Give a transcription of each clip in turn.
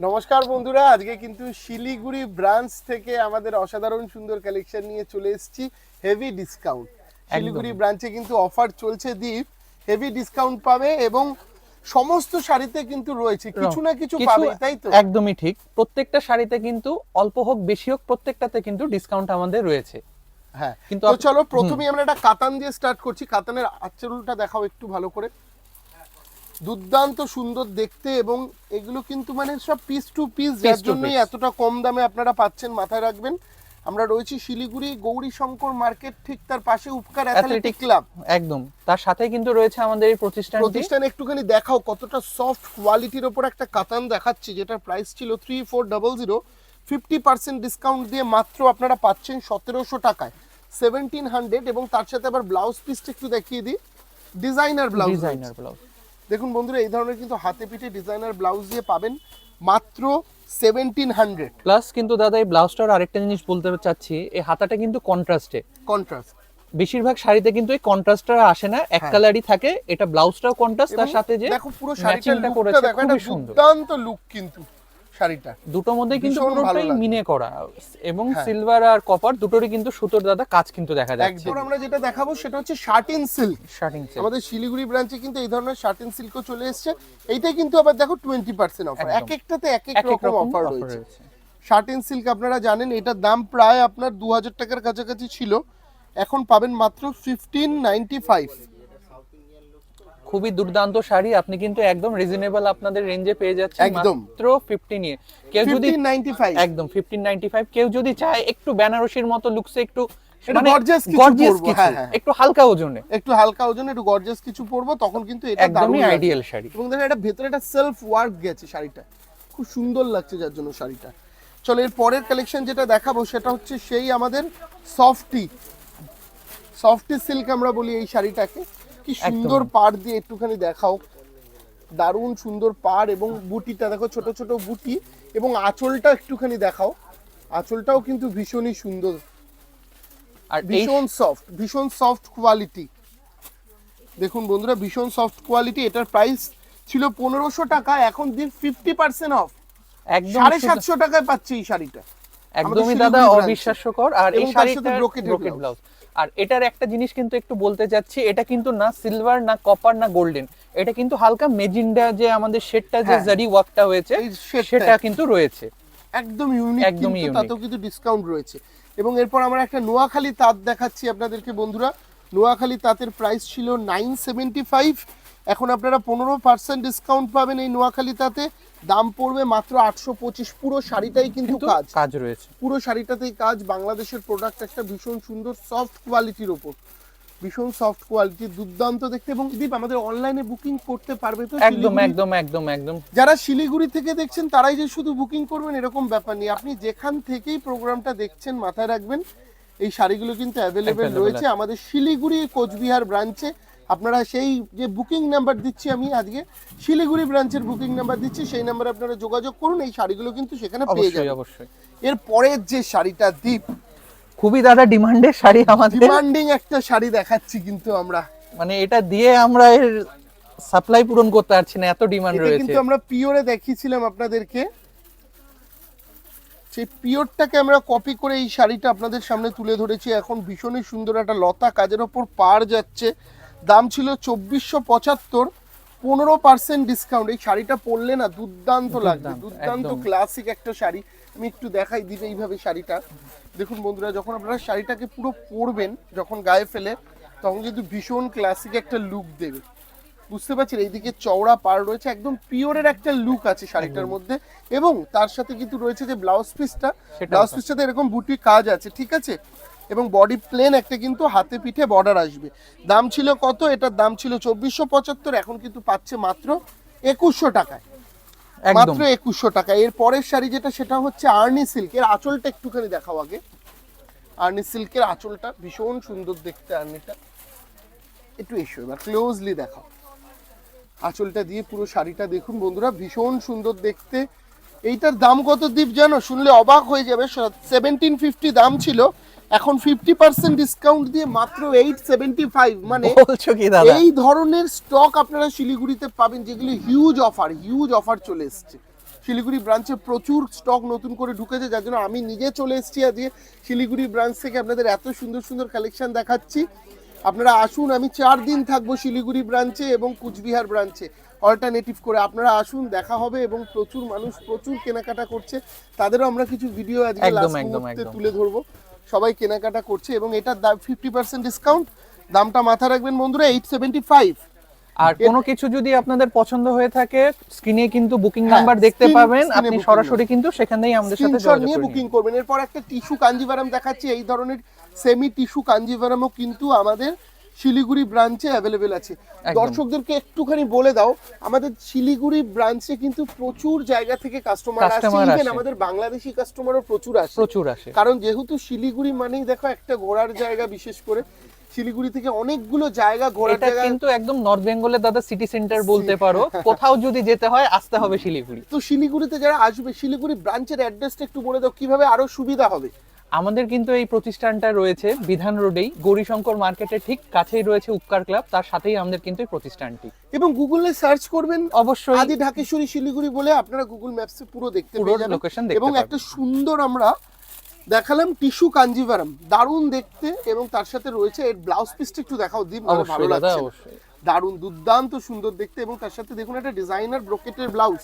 নমস্কার বন্ধুরা আজকে কিন্তু শিলিগুড়ি ব্রাঞ্চ থেকে আমাদের অসাধারণ সুন্দর কালেকশন নিয়ে চলে এসেছি হেভি ডিসকাউন্ট শিলিগুড়ি ব্রাঞ্চে কিন্তু অফার চলছে দীপ হেভি ডিসকাউন্ট পাবে এবং সমস্ত শাড়িতে কিন্তু রয়েছে কিছু না কিছু পাবে তাই তো? একদমই ঠিক। প্রত্যেকটা শাড়িতে কিন্তু অল্প হোক বেশি হোক প্রত্যেকটাতে কিন্তু ডিসকাউন্ট আমাদের রয়েছে। হ্যাঁ কিন্তু চলো প্রথমেই আমরা একটা কাতান দিয়ে স্টার্ট করছি। কাতানের আঁচলটা দেখাও একটু ভালো করে। দুর্দান্ত সুন্দর দেখতে এবং এগুলো কিন্তু মানে সব পিস টু পিস যার জন্যই এতটা কম দামে আপনারা পাচ্ছেন মাথায় রাখবেন। আমরা রয়েছি শিলিগুড়ি গৌরী শঙ্কর মার্কেট ঠিক তার পাশে উপকার অ্যাথলেটিক ক্লাব। একদম। তার সাথে কিন্তু রয়েছে আমাদের এই প্রতিষ্ঠানটি। প্রতিষ্ঠান একটুখানি দেখাও কতটা সফট কোয়ালিটির ওপর একটা কাতান দেখাচ্ছি যেটার প্রাইস ছিল three four double zero fifty percent discount দিয়ে মাত্র আপনারা পাচ্ছেন সতেরোশো টাকায়। সেভেন্টিন হান্ড্রেড এবং তার সাথে আবার ব্লাউজ পিসটা একটু দেখিয়ে দিই। ডিজাইনার ব্লাউজ ডিজাইনার ব্লাউজ দেখুন বন্ধুরা এই ধরনের কিন্তু হাতে পিঠে ডিজাইনার ব্লাউজ দিয়ে পাবেন মাত্র সেভেন্টিন হান্ড্রেড প্লাস কিন্তু দাদা এই ব্লাউজটার আরেকটা জিনিস বলতে চাচ্ছি এই হাতাটা কিন্তু কন্ট্রাস্টে কন্ট্রাস্ট বেশিরভাগ শাড়িতে কিন্তু এই কন্ট্রাস্টটা আসে না এক হ্যাঁ। কালারই থাকে এটা ব্লাউজটাও কন্ট্রাস্ট তার সাথে যে দেখো পুরো শাড়িটা করেছে খুব সুন্দর। দুর্দান্ত লুক কিন্তু। শাড়িটা। দুটোর মধ্যে কিন্তু পুরোটাই মিনে করা। এবং হ্যাঁ। সিলভার আর কপার দুটোরই কিন্তু সুতোর দাদা কাজ কিন্তু দেখা যাচ্ছে। একদম। আমরা যেটা দেখাবো সেটা হচ্ছে শার্টিন সিল্ক শার্টিং আমাদের শিলিগুড়ি ব্রাঞ্চে কিন্তু এই ধরনের শার্টিন সিল্কও চলে এসেছে। এইটাই কিন্তু আবার দেখো টোয়েন্টি পার্সেন্ট অফার এক একটাতে এক এক রকম অফার রয়েছে। শার্টিন সিল্ক আপনারা জানেন এটার দাম প্রায় আপনার দু হাজার টাকার কাছাকাছি ছিল। এখন পাবেন মাত্র ফিফটিন নাইনটি ফাইভ খুবই দুর্দান্ত শাড়ি আপনি কিন্তু একদম রিজনেবল আপনাদের রেঞ্জে পেয়ে যাচ্ছেন একদম। মাত্র 15 নিয়ে। কেউ যদি ফিফটিন নাইনটি ফাইভ একদম 1595 কেউ যদি চায় একটু বেনারসির মতো লুকসে একটু একটু পরবো, কিছু, হ্যাঁ, হ্যাঁ। একটু হালকা ওজনে। একটু হালকা ওজন একটু কিছু পরবো তখন কিন্তু এটা দারুণ আইডিয়াল শাড়ি। এবং দেখেন এটা ভেতরে একটা সেলফ ওয়ার্ক গেছে শাড়িটা। খুব সুন্দর লাগছে যার জন্য শাড়িটা। চলো এর পরের কালেকশন যেটা দেখাবো সেটা হচ্ছে সেই আমাদের সফটি সফটি সিল্ক আমরা বলি এই শাড়িটাকে। কি সুন্দর পাড় দিয়ে একটুখানি দেখাও। দারুণ সুন্দর পাড় এবং বুটিটা দেখো ছোট ছোট বুটি এবং আঁচলটা একটুখানি দেখাও। আঁচলটাও কিন্তু ভীষণই সুন্দর। আর ভীষণ সফট ভীষণ সফট কোয়ালিটি দেখুন বন্ধুরা ভীষণ সফট কোয়ালিটি এটার প্রাইস ছিল পনেরোশো টাকা এখন দিন ফিফটি পার্সেন্ট অফ একদম সাড়ে সাতশো টাকায় পাচ্ছি এই শাড়িটা। একদমই দাদা অবিশ্বাস্যকর। আর এই শাড়িটা ব্রোকেট ব্লাউজ আর এটার একটা জিনিস কিন্তু একটু বলতে চাচ্ছি এটা কিন্তু না সিলভার না কপার না গোল্ডেন এটা কিন্তু হালকা মেজিন্ডা যে আমাদের শেডটা যে হ্যাঁ। জারি ওয়ার্কটা হয়েছে সেটা কিন্তু রয়েছে। একদম ইউনিক একদম। তাতেও কিন্তু ডিসকাউন্ট রয়েছে। এবং এরপর আমরা একটা নোয়াখালী তাঁত দেখাচ্ছি আপনাদেরকে বন্ধুরা। নোয়াখালী তাঁতের প্রাইস ছিল নাইন সেভেন্টি ফাইভ এখন আপনারা পনেরো পার্সেন্ট ডিসকাউন্ট পাবেন এই নোয়াখালী তাতে। দাম পড়বে মাত্র আটশো পঁচিশ। পুরো শাড়িটাই কিন্তু কাজ। কাজ রয়েছে। পুরো শাড়িটাতেই কাজ। বাংলাদেশের প্রোডাক্ট একটা ভীষণ সুন্দর সফট কোয়ালিটির ওপর। ভীষণ সফট কোয়ালিটি দুর্দান্ত দেখতে। এবং দীপ আমাদের অনলাইনে বুকিং করতে পারবে তো একদম একদম একদম একদম। যারা শিলিগুড়ি থেকে দেখছেন তারাই যে শুধু বুকিং করবেন এরকম ব্যাপার নেই। আপনি যেখান থেকেই প্রোগ্রামটা দেখছেন মাথায় রাখবেন এই শাড়িগুলো কিন্তু অ্যাভেলেবেল রয়েছে আমাদের শিলিগুড়ি কোচবিহার ব্রাঞ্চে আপনারা সেই যে বুকিং নাম্বার দিচ্ছি আমি আজকে শিলিগুড়ি ব্রাঞ্চের বুকিং নাম্বার দিচ্ছি সেই নাম্বারে আপনারা যোগাযোগ করুন এই শাড়িগুলো কিন্তু সেখানে পেয়ে যাবেন। অবশ্যই। এর পরের যে শাড়িটা দীপ খুবই দাদা ডিমান্ডের শাড়ি আমাদের। ডিমান্ডিং একটা শাড়ি দেখাচ্ছি কিন্তু আমরা। মানে এটা দিয়ে আমরা এর সাপ্লাই পূরণ করতে পারছি না এত ডিমান্ড রয়েছে। কিন্তু আমরা পিওরে দেখিয়েছিলাম আপনাদেরকে। সেই পিওরটাকে আমরা কপি করে এই শাড়িটা আপনাদের সামনে তুলে ধরেছি। এখন ভীষণই সুন্দর একটা লতা কাজের ওপর পার যাচ্ছে। দাম ছিল চব্বিশশো পঁচাত্তর পনেরো পার্সেন্ট ডিসকাউন্ট এই শাড়িটা পরলে না দুর্দান্ত লাগবে দুর্দান্ত, ক্লাসিক একটা শাড়ি। আমি একটু দেখাই দিবে এইভাবে শাড়িটা। দেখুন বন্ধুরা যখন আপনারা শাড়িটাকে পুরো পরবেন যখন গায়ে ফেলে তখন কিন্তু ভীষণ ক্লাসিক একটা লুক দেবে। বুঝতে পারছেন? এইদিকে চওড়া পার রয়েছে একদম পিওরের একটা লুক আছে শাড়িটার মধ্যে। এবং তার সাথে কিন্তু রয়েছে যে ব্লাউজ পিসটা ব্লাউজ পিসটাতে এরকম বুটি কাজ আছে ঠিক আছে? এবং বডি প্লেন একটা কিন্তু হাতে পিঠে বর্ডার আসবে। দাম ছিল কত? এটার দাম ছিল চব্বিশশো পঁচাত্তর এখন কিন্তু পাচ্ছে মাত্র একুশশো টাকায়। মাত্র একুশশো টাকা। এর পরের শাড়ি যেটা সেটা হচ্ছে আর্নি সিল্কের আঁচলটা একটুখানি দেখাও আগে। আর্নি সিল্কের আঁচলটা ভীষণ সুন্দর দেখতে আর্নিটা একটু এসো এবার ক্লোজলি দেখাও। আঁচলটা দিয়ে পুরো শাড়িটা দেখুন বন্ধুরা ভীষণ সুন্দর দেখতে। এইটার দাম কত দ্বীপ জানো? শুনলে অবাক হয়ে যাবে। সেভেন্টিন ফিফটি দাম ছিল। এখন ফিফটি পার্সেন্ট ডিসকাউন্ট দিয়ে মাত্র এইট সেভেন্টি ফাইভ মানে বলছো কি দাদা? এই ধরনের স্টক আপনারা শিলিগুড়িতে পাবেন যেগুলি হিউজ অফার হিউজ অফার চলে এসছে। শিলিগুড়ি ব্রাঞ্চে প্রচুর স্টক নতুন করে ঢুকেছে যার জন্য আমি নিজে চলে এসেছি আজকে শিলিগুড়ি ব্রাঞ্চ থেকে আপনাদের এত সুন্দর সুন্দর কালেকশন দেখাচ্ছি। আপনারা আসুন আমি চার দিন থাকব শিলিগুড়ি ব্রাঞ্চে এবং কুচবিহার ব্রাঞ্চে অল্টারনেটিভ করে আপনারা আসুন দেখা হবে এবং প্রচুর মানুষ প্রচুর কেনাকাটা করছে। তাদেরও আমরা কিছু ভিডিও আজকে লাস্ট মুহূর্তে তুলে ধরবো। সবাই কেনাকাটা করছে এবং এটার দাম ফিফটি পার্সেন্ট ডিসকাউন্ট দামটা মাথা রাখবেন বন্ধুরা এইট সেভেন্টি ফাইভ আর কোনো কিছু যদি আপনাদের পছন্দ হয়ে থাকে স্ক্রিনে কিন্তু বুকিং হ্যাঁ, নাম্বার দেখতে পাবেন। আপনি সরাসরি কিন্তু সেখানেই আমাদের সাথে যোগাযোগ নিয়ে বুকিং করবেন। এরপর একটা টিস্যু কাঞ্জিভারাম দেখাচ্ছি। এই ধরনের সেমি টিস্যু কাঞ্জিভারামও কিন্তু আমাদের শিলিগুড়ি ব্রাঞ্চে অ্যাভেলেবেল আছে। দর্শকদেরকে একটুখানি বলে দাও আমাদের শিলিগুড়ি ব্রাঞ্চে কিন্তু প্রচুর জায়গা থেকে কাস্টমার আসে। আমাদের বাংলাদেশি কাস্টমারও প্রচুর আসে। প্রচুর আসে। কারণ যেহেতু শিলিগুড়ি মানেই দেখো একটা ঘোরার জায়গা বিশেষ করে। শিলিগুড়ি থেকে অনেকগুলো জায়গা ঘোরার জায়গা কিন্তু একদম নর্থ বেঙ্গলের দাদা সিটি সেন্টার বলতে পারো। কোথাও যদি যেতে হয় আসতে হবে শিলিগুড়ি। তো শিলিগুড়িতে যারা আসবে শিলিগুড়ি ব্রাঞ্চের অ্যাড্রেসটা একটু বলে দাও কীভাবে আরও সুবিধা হবে? আমাদের কিন্তু এই প্রতিষ্ঠানটা রয়েছে বিধান রোডেই। গৌরীশঙ্কর মার্কেটের ঠিক কাছেই রয়েছে উপকার ক্লাব তার সাথেই আমাদের কিন্তু এই প্রতিষ্ঠানটি। এবং গুগলে সার্চ করবেন অবশ্যই। আদি ঢাকেশ্বরী শিলিগুড়ি বলে আপনারা গুগল ম্যাপসে পুরো দেখতে পুরো লোকেশন দেখতে এবং একটা সুন্দর আমরা দেখালাম টিস্যু কাঞ্জিভারাম দারুণ দেখতে এবং তার সাথে রয়েছে এর ব্লাউজ পিসটা একটু দেখাও দিন ভালো লাগছে দারুণ দুর্দান্ত সুন্দর দেখতে এবং তার সাথে দেখুন একটা ডিজাইনার ব্রোকেটের ব্লাউজ।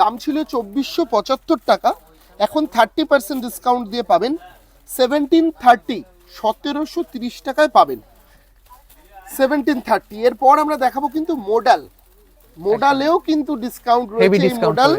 দাম ছিল চব্বিশশো পঁচাত্তর টাকা। এখন থার্টি পার্সেন্ট ডিসকাউন্ট দিয়ে পাবেন। সেভেন্টিন থার্টি সতেরোশো তিরিশ টাকায় পাবেন। সেভেন্টিন থার্টি এরপর আমরা দেখাবো কিন্তু মোডাল মোডালেও কিন্তু ডিসকাউন্ট রয়েছে মোডাল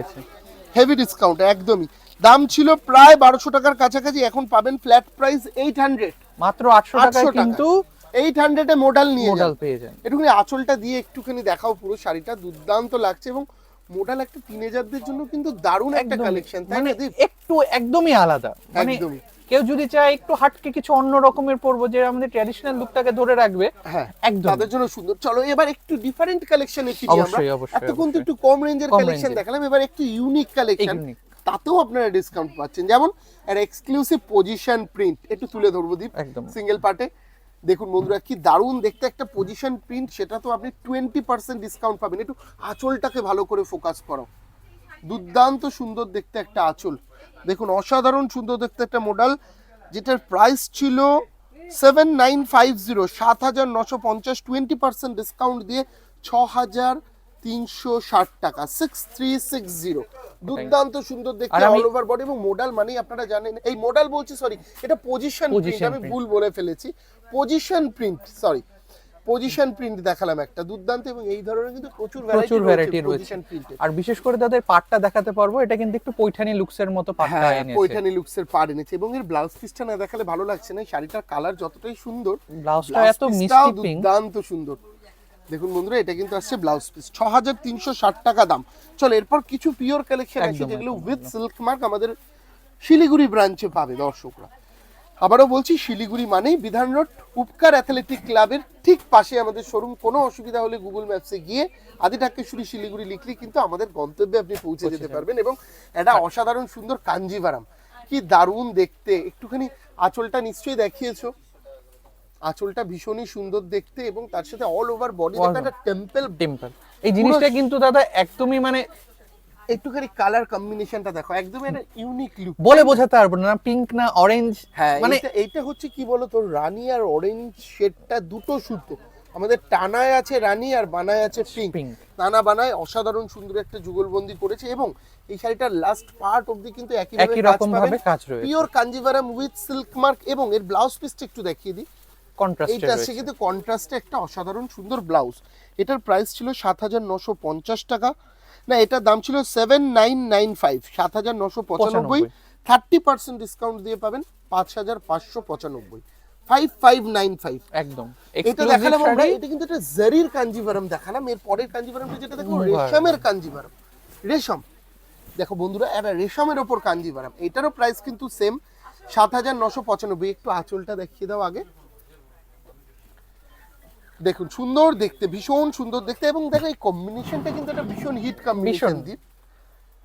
হেভি ডিসকাউন্ট একদমই। দাম ছিল প্রায় বারোশো টাকার কাছাকাছি এখন পাবেন ফ্ল্যাট প্রাইস এইট হান্ড্রেড মাত্র আটশো 800 টাকায় টাকা। কিন্তু এইট হান্ড্রেডে মোডাল নিয়ে মোডাল পেয়ে যান। একটুখানি আঁচলটা দিয়ে একটুখানি দেখাও পুরো শাড়িটা দুর্দান্ত লাগছে এবং মোডাল একটা টিনেজারদের জন্য কিন্তু দারুণ একটা কালেকশন তাই মানে না একটু একদমই আলাদা। মানে একদমই। কেউ যদি চায় একটু হাটকে কিছু অন্য রকমের পরবো যে আমাদের ট্র্যাডিশনাল লুকটাকে ধরে রাখবে হ্যাঁ একদম। তাদের জন্য সুন্দর। চলো এবার একটু ডিফারেন্ট কালেকশনে ফিরি আমরা। এতক্ষণ তো একটু কম রেঞ্জের কালেকশন। দেখালাম এবার একটু ইউনিক কালেকশন তাতেও আপনারা ডিসকাউন্ট পাচ্ছেন। যেমন একটা এক্সক্লুসিভ পজিশন প্রিন্ট একটু তুলে ধরবো দীপ একদম। সিঙ্গেল পার্টে দেখুন বন্ধুরা কি দারুণ দেখতে একটা পজিশন প্রিন্ট সেটা তো আপনি টোয়েন্টি পার্সেন্ট ডিসকাউন্ট পাবেন। একটু আঁচলটাকে ভালো করে ফোকাস করো। দুর্দান্ত সুন্দর দেখতে একটা আঁচল। দেখুন অসাধারণ সুন্দর দেখতে একটা মডেল যেটার প্রাইস ছিল সেভেন নাইন ফাইভ জিরো সাত হাজার নশো পঞ্চাশ টোয়েন্টি পার্সেন্ট ডিসকাউন্ট দিয়ে ছ হাজার তিনশো ষাট টাকা সিক্স থ্রি সিক্স জিরো দুর্দান্ত সুন্দর দেখতে অল ওভার বডি এবং মোডাল মানেই আপনারা জানেন এই মোডাল বলছি সরি এটা পজিশন প্রিন্ট আমি ভুল বলে ফেলেছি। Position print sorry position print দেখালাম একটা দুর্দান্ত এবং এই ধরনের কিন্তু প্রচুর প্রচুর ভ্যারাইটি রয়েছে। আর বিশেষ করে তাদের পাটটা দেখাতে পারব এটা কিন্তু একটু পৈঠানি লুকসের মতো পাটটা হ্যাঁ এনেছে। পৈঠানি লুকসের পার এনেছে এবং এর ব্লাউজ পিসটা না দেখালে ভালো লাগছে না শাড়িটার কালার যতটাই সুন্দর ব্লাউজটা এত মিষ্টি পিঙ্ক দুর্দান্ত সুন্দর। দেখুন বন্ধুরা এটা কিন্তু আসছে ব্লাউজ পিস ছ হাজার তিনশো ষাট টাকা দাম। চলো এরপর কিছু পিওর কালেকশন আছে যেগুলো উইথ সিল্ক মার্ক আমাদের শিলিগুড়ি ব্রাঞ্চে পাবে দর্শকরা। আবারও বলছি শিলিগুড়ি মানেই বিধান রোড। উপকার অ্যাথলেটিক ক্লাবের ঠিক পাশে আমাদের শোরুম। কোনো অসুবিধা হলে গুগল ম্যাপসে গিয়ে আদি ঢাকেশ্বরী শিলিগুড়ি লিখলে কিন্তু আমাদের গন্তব্যে আপনি পৌঁছে যেতে পারবেন এবং এটা অসাধারণ সুন্দর কাঞ্জিভারাম কি দারুণ দেখতে। একটুখানি আঁচলটা নিশ্চয়ই দেখিয়েছো। আঁচলটা ভীষণই সুন্দর দেখতে এবং তার সাথে অল ওভার বডি একটা টেম্পল টেম্পল এই জিনিসটা কিন্তু দাদা একদমই মানে একটুখানি কালার কম্বিনেশনটা দেখো একদম একটা ইউনিক লুক বলে বোঝাতে পারব না পিঙ্ক না অরেঞ্জ হ্যাঁ মানে এইটা হচ্ছে কি বলতো রানী আর অরেঞ্জ শেডটা দুটো সুতো। আমাদের টানায় আছে রানী আর বানায় আছে পিঙ্ক টানা বানায় অসাধারণ সুন্দর একটা যুগলবন্দি করেছে এবং এই শাড়িটার লাস্ট পার্ট অবধি কিন্তু একই একই রকম ভাবে কাজ রয়েছে। Pure Kanjivaram with silk mark এবং এর ব্লাউজ পিসটা একটু দেখিয়ে দিই। কন্ট্রাস্ট এইটা আছে কিন্তু কন্ট্রাস্টে একটা অসাধারণ সুন্দর ব্লাউজ এটার প্রাইস ছিল সাত হাজার নশো পঞ্চাশ টাকা। না এটার দাম ছিল সেভেন নাইন নাইন ফাইভ সাত হাজার নশো পঁচানব্বই। থার্টি পার্সেন্ট ডিসকাউন্ট দিয়ে পাবেন পাঁচ হাজার পাঁচশো পঁচানব্বই। ফাইভ ফাইভ নাইন ফাইভ একদম। এটা Exclusive দেখালাম আমরা এটা কিন্তু একটা জারির কাঞ্জিভারাম দেখালাম এর পরের কাঞ্জিভারামটা যেটা দেখো রেশমের কাঞ্জিভারাম। রেশম। দেখো বন্ধুরা রেশমের ওপর কাঞ্জিভারাম। এটারও প্রাইস কিন্তু সেম সাত হাজার নশো পঁচানব্বই। একটু আঁচলটা দেখিয়ে দাও আগে। দেখুন সুন্দর দেখতে ভীষণ সুন্দর দেখতে এবং দেখো এই কম্বিনেশনটা কিন্তু একটা ভীষণ হিট কম্বিনেশন। দ্বীপ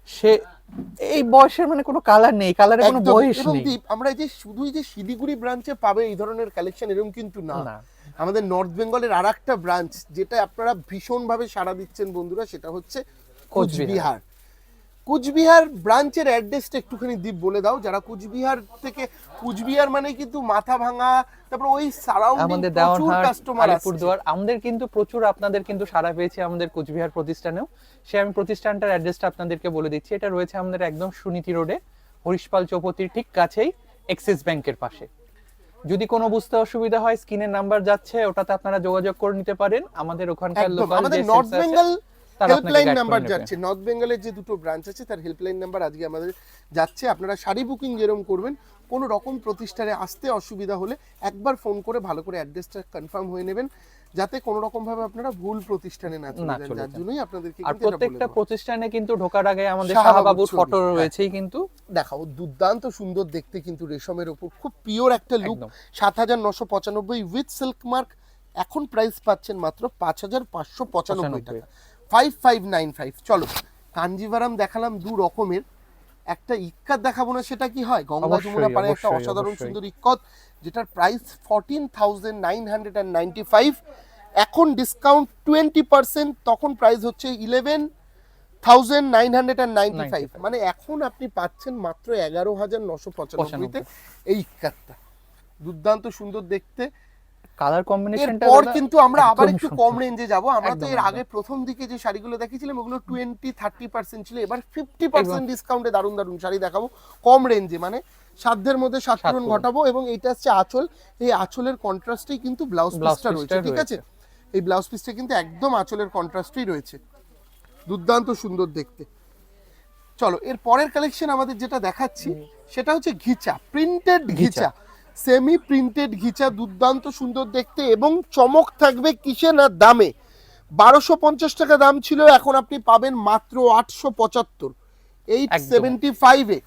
সে এই বয়সের মানে কোনো কালার নেই কালারের কোনো বয়স নেই দ্বীপ আমরা যে শুধুই যে শিলিগুড়ি ব্রাঞ্চে পাবে এই ধরনের কালেকশন এরকম কিন্তু না না। আমাদের নর্থ বেঙ্গলের আর একটা ব্রাঞ্চ যেটা আপনারা ভীষণ ভাবে সাড়া দিচ্ছেন বন্ধুরা সেটা হচ্ছে কোচবিহার। কোচবিহার ব্রাঞ্চের অ্যাড্রেসটা একটুখানি দীপ বলে দাও যারা কুচবিহার থেকে কুচবিহার মানে কিন্তু মাথা ভাঙা তারপর ওই সারাউন্ডিং আমাদের দেওয়ানহাট আলিপুরদুয়ার আমাদের কিন্তু প্রচুর আপনাদের কিন্তু সারা পেয়েছে আমাদের কোচবিহার প্রতিষ্ঠানেও। সে আমি প্রতিষ্ঠানটার অ্যাড্রেসটা আপনাদেরকে বলে দিচ্ছি। এটা রয়েছে আমাদের একদম সুনীতি রোডে হরিশপাল চৌপতির ঠিক কাছেই এক্সিস ব্যাংকের পাশে। যদি কোনো বুঝতে অসুবিধা হয় স্ক্রিনের নাম্বার যাচ্ছে ওটাতে আপনারা যোগাযোগ করে নিতে পারেন। আমাদের ওখানকার লোকাল আমাদের নর্থ বেঙ্গল হেল্পলাইন নাম্বার যাচ্ছে। নর্থ বেঙ্গলের যে দুটো ব্রাঞ্চ আছে তার হেল্পলাইন নাম্বার আজকে আমাদের যাচ্ছে। আপনারা শাড়ি বুকিং যেরকম করবেন কোনো রকম প্রতিষ্ঠানে আসতে অসুবিধা হলে একবার ফোন করে ভালো করে অ্যাড্রেসটা কনফার্ম হয়ে নেবেন যাতে কোনো রকম ভাবে আপনারা ভুল প্রতিষ্ঠানে না চলে যান। যার জন্যই আপনাদেরকে আর প্রত্যেকটা প্রতিষ্ঠানে কিন্তু ঢোকার আগে আমাদের শাহবাবুর ফটো। রয়েছেই কিন্তু। দেখাও দুর্দান্ত সুন্দর দেখতে কিন্তু রেশমের ওপর। খুব পিওর একটা লুক। সাত হাজার নশো পঁচানব্বই উইথ সিল্ক মার্ক এখন প্রাইস পাচ্ছেন মাত্র পাঁচ হাজার পাঁচশো পঁচানব্বই। টাকা। ফাইভ ফাইভ নাইন ফাইভ চলো কাঞ্জিভারাম দেখালাম দু রকমের। একটা ইক্কাত দেখাবো না সেটা কি হয়? গঙ্গা যমুনা পারে একটা অসাধারণ সুন্দর ইক্কত যেটার price fourteen thousand nine hundred and ninety five এখন ডিসকাউন্ট টোয়েন্টি পার্সেন্ট তখন প্রাইস হচ্ছে eleven thousand nine hundred and ninety five মানে এখন আপনি পাচ্ছেন মাত্র এগারো হাজার নশো পঁচানব্বইতে এই ইক্কাতটা। দুর্দান্ত সুন্দর দেখতে। কালার কম্বিনেশনটা এরপর কিন্তু আমরা আবার একটু কম রেঞ্জে যাব। আমরা তো এর আগে প্রথম দিকে যে শাড়িগুলো দেখিয়েছিলাম ওগুলো টোয়েন্টি থার্টি পার্সেন্ট ছিল। এবার ফিফটি পার্সেন্ট ডিসকাউন্টে দারুণ দারুণ শাড়ি দেখাবো। কম রেঞ্জে মানে সাধ্যের মধ্যে সাত পূরণ পূরণ। ঘটাবো এবং এটা হচ্ছে আঁচল। এই আঁচলের কন্ট্রাস্টেই কিন্তু ব্লাউজ পিসটা রয়েছে ঠিক আছে? এই ব্লাউজ পিসটা কিন্তু একদম আঁচলের কন্ট্রাস্টেই রয়েছে। দুর্দান্ত সুন্দর দেখতে। চলো এর পরের কালেকশন আমাদের যেটা দেখাচ্ছি সেটা হচ্ছে ghicha printed ghicha. Semi printed ghicha দুর্দান্ত সুন্দর দেখতে এবং চমক থাকবে কিসে না দামে। বারোশো পঞ্চাশ টাকা দাম ছিল এখন আপনি পাবেন মাত্র আটশো পঁচাত্তর। এইট সেভেন্টি ফাইভে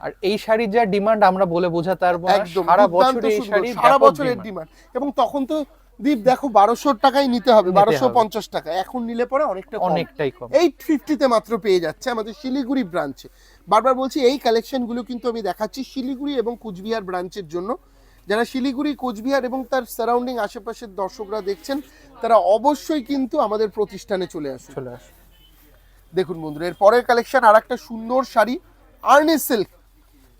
আর এই শাড়ির যা ডিমান্ড আমরা বলে বোঝাতে পারব সারা বছর এই শাড়ি সারা বছরের ডিমান্ড। এবং তখন তো দীপ দেখো বারোশো টাকাই নিতে হবে বারোশো পঞ্চাশ টাকা। এখন নিলে পরে অনেকটা অনেকটাই কম। এইট ফিফটিতে মাত্র পেয়ে যাচ্ছে আমাদের শিলিগুড়ি ব্রাঞ্চে বারবার বলছি এই কালেকশনগুলো কিন্তু আমি দেখাচ্ছি শিলিগুড়ি এবং কুচবিহার ব্রাঞ্চের জন্য। যারা শিলিগুড়ি কোচবিহার এবং তার সারাউন্ডিং আশেপাশের দর্শকরা দেখছেন তারা অবশ্যই কিন্তু আমাদের প্রতিষ্ঠানে চলে আসুন। চলে আসে দেখুন বন্ধুরা এর পরের কালেকশন আর একটা সুন্দর শাড়ি আর্নি সিল্ক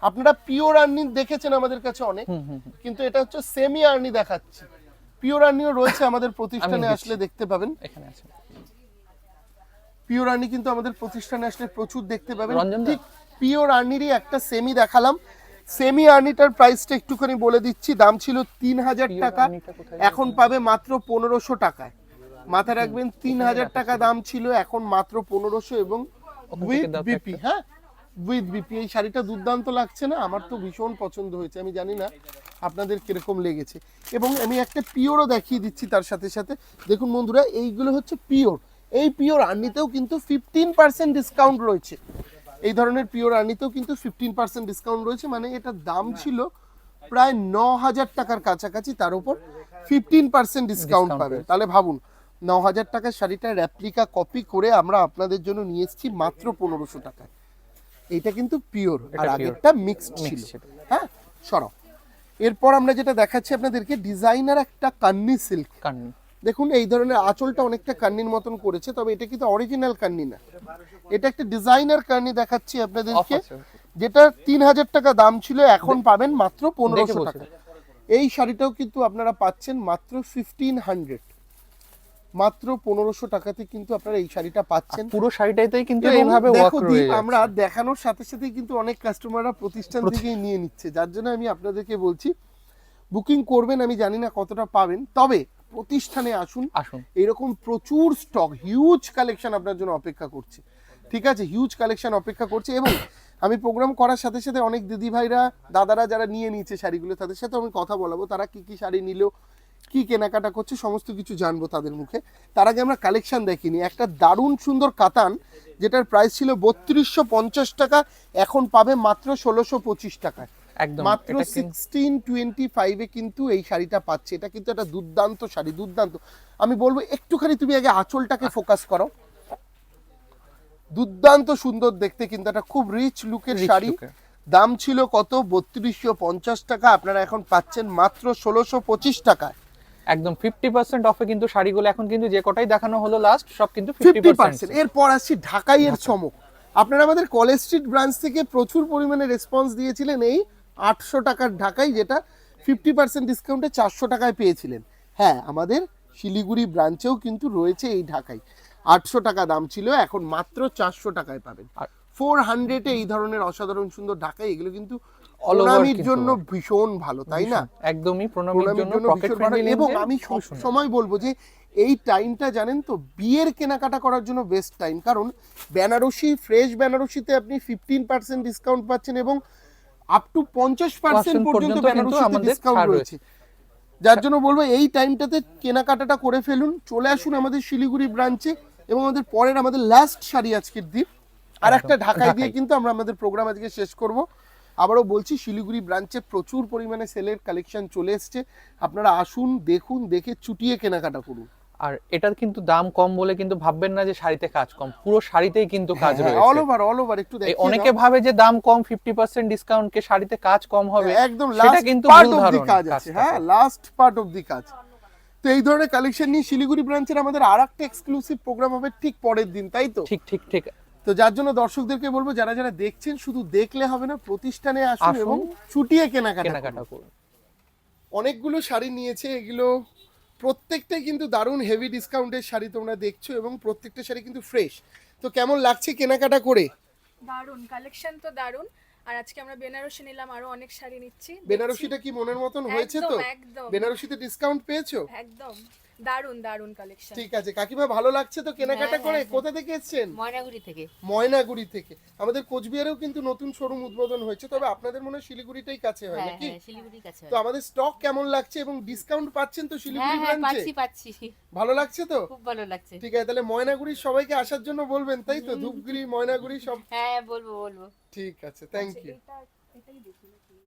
আপনারা পিওর আর্নি দেখেছেন আমাদের কাছে অনেক। কিন্তু এটা হচ্ছে সেমি আর্নি দেখাচ্ছি। পিওর আর্নিও রয়েছে আমাদের প্রতিষ্ঠানে আসলে দেখতে পাবেন। এখানে আছে। পিওর আর্নি কিন্তু আমাদের প্রতিষ্ঠানে আসলে প্রচুর দেখতে পাবেন। ঠিক পিওর আর্নিরই একটা সেমি দেখালাম। সেমি আর্নিটার প্রাইসটা একটুখানি বলে দিচ্ছি। দাম ছিল তিন হাজার টাকা। এখন পাবে মাত্র পনেরোশো টাকায়। মাথায় রাখবেন তিন হাজার টাকা দাম ছিল এখন মাত্র পনেরোশো এবং উইথ বিপি হ্যাঁ? উইথ বিপি এই শাড়িটা দুর্দান্ত লাগছে না? আমার তো ভীষণ পছন্দ হয়েছে। আমি জানি না আপনাদের কীরকম লেগেছে। এবং আমি একটা পিওরও দেখিয়ে দিচ্ছি তার সাথে সাথে। দেখুন বন্ধুরা এইগুলো হচ্ছে পিওর এই পিওর আর্নিতেও কিন্তু ফিফটিন পার্সেন্ট ডিসকাউন্ট রয়েছে। এই ধরনের পিওর আর্নিতেও কিন্তু ফিফটিন পার্সেন্ট ডিসকাউন্ট রয়েছে মানে এটার দাম ছিল প্রায় ন হাজার টাকার কাছাকাছি তার উপর ফিফটিন পার্সেন্ট ডিসকাউন্ট পাবে। তাহলে ভাবুন ন হাজার টাকার শাড়িটা রেপ্লিকা কপি করে আমরা আপনাদের জন্য নিয়ে এসেছি মাত্র পনেরোশো টাকায়। এইটা কিন্তু পিওর আর আগেরটা মিক্সড ছিল। হ্যাঁ সরাও। এরপর আমরা যেটা দেখাচ্ছি আপনাদেরকে ডিজাইনার একটা কান্নি সিল্ক কান্নি। দেখুন এই ধরনের আঁচলটা অনেকটা কান্নির মতন করেছে তবে এটা কিন্তু অরিজিনাল কান্নি না। এটা একটা ডিজাইনার কান্নি দেখাচ্ছি আপনাদেরকে যেটা তিন হাজার টাকা দাম ছিল এখন পাবেন মাত্র পনেরোশো টাকা। এই শাড়িটাও কিন্তু আপনারা পাচ্ছেন মাত্র ফিফটিন হান্ড্রেড মাত্র পনেরোশো টাকাতে কিন্তু আপনারা এই শাড়িটা পাচ্ছেন। পুরো শাড়িটাইতেই কিন্তু এইভাবে আমরা দেখানোর সাথে সাথে কিন্তু অনেক কাস্টমাররা প্রতিষ্ঠান থেকেই নিয়ে নিচ্ছে। যার জন্য আমি আপনাদেরকে বলছি বুকিং করবেন আমি জানি না কতটা পাবেন। তবে প্রতিষ্ঠানে আসুন। আসুন। এরকম প্রচুর স্টক হিউজ কালেকশন আপনার জন্য অপেক্ষা করছে। ঠিক আছে? হিউজ কালেকশন অপেক্ষা করছে এবং আমি প্রোগ্রাম করার সাথে সাথে অনেক দিদি ভাইরা দাদারা যারা নিয়ে নিয়েছে শাড়িগুলো তাদের সাথে আমি কথা বলাবো। তারা কি কি শাড়ি নিল কি কেনাকাটা করছে সমস্ত কিছু জানব তাদের মুখে। তার আগে আমরা কালেকশন দেখিনি। একটা দারুণ সুন্দর কাতান যেটার প্রাইস ছিল বত্রিশশো পঞ্চাশ টাকা এখন পাবে মাত্র ষোলোশো পঁচিশ টাকায়। একদম মাত্র এটা কিন্তু সিক্সটিন টোয়েন্টি ফাইভে কিন্তু এই শাড়িটা পাচ্ছে। এটা কিন্তু একটা দুর্দান্ত শাড়ি দুর্দান্ত। আমি বলব একটুখানি তুমি আগে আঁচলটাকে ফোকাস করো। দুর্দান্ত সুন্দর দেখতে কিন্তু একটা খুব রিচ লুকের শাড়ি। দাম ছিল কত? বত্রিশশো পঞ্চাশ টাকা। আপনারা এখন পাচ্ছেন মাত্র ষোলোশো পঁচিশ টাকায়। একদম ফিফটি পার্সেন্ট অফে কিন্তু শাড়িগুলো এখন কিন্তু যে কটাই দেখানো হলো লাস্ট সব কিন্তু ফিফটি পার্সেন্ট এরপর আসছি ঢাকাইয়ের চমক। আপনারা আমাদের কলেজ স্ট্রিট ব্রাঞ্চ থেকে প্রচুর পরিমাণে রেসপন্স দিয়েছিলেন এই আটশো টাকার ঢাকাই যেটা ফিফটি পার্সেন্ট ডিসকাউন্টে চারশো টাকায় পেয়েছিলেন। হ্যাঁ আমাদের শিলিগুড়ি ব্রাঞ্চেও কিন্তু রয়েছে এই ঢাকায় আটশো টাকা দাম ছিল এখন মাত্র চারশো টাকায় পাবেন। ফোর হান্ড্রেডে এই ধরনের অসাধারণ সুন্দর ঢাকাই এগুলো কিন্তু প্রণামীর জন্য ভীষণ ভালো তাই না? একদমই প্রণামীর জন্য জন্য ভীষণ ভালো। এবং আমি সব সময় বলব যে এই টাইমটা জানেন তো বিয়ের কেনাকাটা করার জন্য বেস্ট টাইম কারণ বেনারসি ফ্রেশ বেনারসিতে আপনি ফিফটিন পার্সেন্ট ডিসকাউন্ট পাচ্ছেন এবং আপ টু পঞ্চাশ পার্সেন্ট পর্যন্ত বেনারসিতে ডিসকাউন্ট রয়েছে। যার জন্য বলব এই টাইমটাতে কেনাকাটাটা করে ফেলুন চলে আসুন আমাদের শিলিগুড়ি ব্রাঞ্চে এবং আমাদের পরের আমাদের লাস্ট শাড়ি আজকের দিন। আর একটা ঢাকায় দিয়ে কিন্তু আমরা আমাদের প্রোগ্রাম আজকে শেষ করব। আবারও বলছি শিলিগুড়ি ব্রাঞ্চে প্রচুর পরিমাণে সেলের কালেকশন চলে এসছে। আপনারা আসুন দেখুন দেখে চুটিয়ে কেনাকাটা করুন। আর এটার কিন্তু দাম কম বলে কিন্তু ভাববেন না যে শাড়িতে কাজ কম। পুরো শাড়িতেই কিন্তু কাজ রয়েছে। অল ওভার অল ওভার একটু দেখি অনেকে ভাবে যে দাম কম ফিফটি পার্সেন্ট ডিসকাউন্ট কে শাড়িতে কাজ কম হবে একদম সেটা কিন্তু পার্ট ভুল অফ দি ধারণা কাজ আছে। হ্যাঁ লাস্ট পার্ট অফ দি কাজ। তো এই ধরনের কালেকশন নিয়ে শিলিগুড়ি ব্রাঞ্চের আমাদের আরেকটা এক্সক্লুসিভ প্রোগ্রাম হবে ঠিক পরের দিন তাই তো? ঠিক ঠিক ঠিক। তো যার জন্য দর্শকদেরকে বলব যারা যারা দেখছেন শুধু দেখলে হবে না প্রতিষ্ঠানে আসুন। এবং ছুটিয়ে। কেনাকাটা করুন। অনেকগুলো শাড়ি নিয়েছে এগুলো প্রত্যেকটাই কিন্তু দারুণ হেভি ডিসকাউন্টের শাড়ি তোমরা দেখছ এবং প্রত্যেকটা শাড়ি কিন্তু ফ্রেশ তো কেমন লাগছে কেনাকাটা করে? দারুণ কালেকশন তো দারুণ। আর আজকে আমরা বেনারসি নিলাম আরও অনেক শাড়ি নিচ্ছি। বেনারসিটা কি মনের মতন হয়েছে তো। বেনারসিতে ডিসকাউন্ট পেয়েছ? একদম। দারুণ দারুণ কালেকশন ঠিক আছে কাকিমা ভালো লাগছে তো কেনাকাটা হ্যাঁ, করে? হ্যাঁ, কোথা থেকে এসেছেন? ময়নাগুড়ি থেকে। ময়নাগুড়ি থেকে। আমাদের কোচবিহারেও কিন্তু নতুন শোরুম উদ্বোধন হয়েছে তবে আপনাদের মনে হয় শিলিগুড়িটাই কাছে হয় হ্যাঁ নাকি? হ্যাঁ শিলিগুড়ির কাছে তো আমাদের স্টক কেমন লাগছে এবং ডিসকাউন্ট পাচ্ছেন তো হ্যাঁ শিলিগুড়ি হ্যাঁ ব্রাঞ্চে পাচ্ছি পাচ্ছি। ভালো লাগছে তো? খুব ভালো লাগছে। ঠিক আছে তাহলে ময়নাগুড়ির সবাইকে আসার জন্য বলবেন তাই তো? ধূপগুড়ি ময়নাগুড়ি সব হ্যাঁ বলব বলব। ঠিক আছে থ্যাংক ইউ এটাই দেখি।